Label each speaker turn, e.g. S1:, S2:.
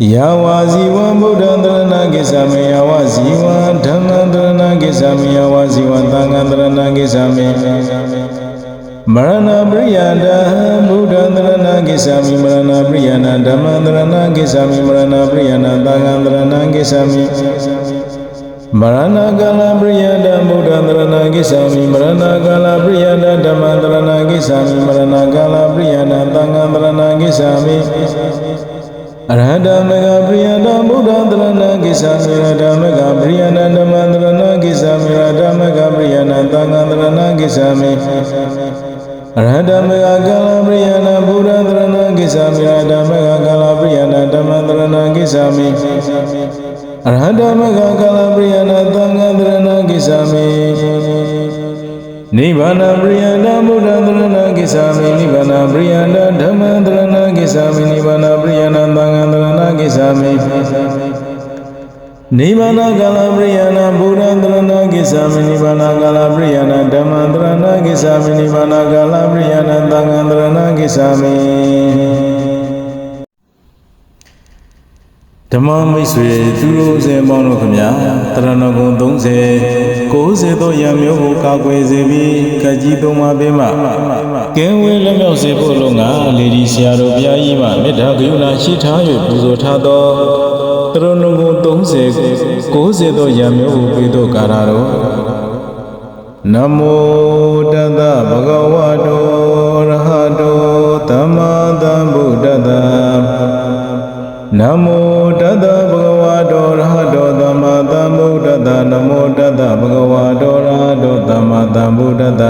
S1: ယာဝဇီဝံဗုဒ္ဓံတရဏကိစ္ဆာမေယာဝဇီဝံဓမ္မံတရဏကိစ္ဆာမေယာဝဇီဝံသံဃံတရဏကိစ္ဆာမေမရဏပရိယတံဗုဒ္ဓံတရဏကိစ္ဆာမိမရဏပရိယနာဓမ္မံတရဏကိစ္ဆာမိမရဏပရိယနာသံဃံတရဏကိစ္ဆာမိမရဏကာလပရိယတံဗုဒ္ဓံတရဏကိစ္ဆာမိမရဏကာလပရိယတဓမ္မံတရဏကိစ္ဆာမိမရဏကာလပရိယနာသံဃံတရဏကိစ္ဆာမိ အရဟတမေဃပရိယတဗုဒ္ဓံတရဏကိစ္ဆာမိရတမေဃပရိယနာဓမ္မံတရဏကိစ္ဆာမိရတမေဃပရိယနာသံဃံတရဏကိစ္ဆာမိအရဟတမေဃကာလပရိယနာဗုဒ္ဓံတရဏကိစ္ဆာမိရတမေဃကာလပရိယနာဓမ္မံတရဏကိစ္ဆာမိအရဟတမေဃကာလပရိယနာသံဃံတရဏကိစ္ဆာမိ နိဗ္ဗာန်ပရိယနာဗုဒ္ဓံတရဏကိစ္ဆာမိနိဗ္ဗာန်ပရိယနာဓမ္မံတရဏကိစ္ဆာမိနိဗ္ဗာန်ပရိယနာသံဃံတရဏကိစ္ဆာမိနိဗ္ဗာန်ကာလပရိယနာဗုဒ္ဓံတရဏကိစ္ဆာမိနိဗ္ဗာန်ကာလပရိယနာဓမ္မံတရဏကိစ္ဆာမိနိဗ္ဗာန်ကာလပရိယနာသံဃံတရဏကိစ္ဆာမိ ဓမ္မမိတ်ဆွေသူတို့စေပေါင်းတို့ခမညာတရဏဂုံ30 90သောရံမျိုးကိုကာကွယ်စေပြီးကကြီးသုံးပါးပေးမှကင်းဝေးလက်မြောက်စေဖို့လုံငါလေဒီဆရာတော်ဘုရားကြီးမှမေတ္တာကရုဏာရှိထား၍ပူဇော်ထားသောတရဏဂုံ30 90သောရံမျိုးကိုပေးသောကာရတော်နမောတတဗုဒ္ဓဝါတောရဟတောသမ္မာသမ္ဗုဒ္ဓတ္တ နမောတတ္တဗုဒ္ဓဝါတောရဟတောသမ္မာသမ္ဗုဒ္ဓတ္တနမောတတ္တဗုဒ္ဓဝါတောရဟတောသမ္မာသမ္ဗုဒ္ဓတ္တ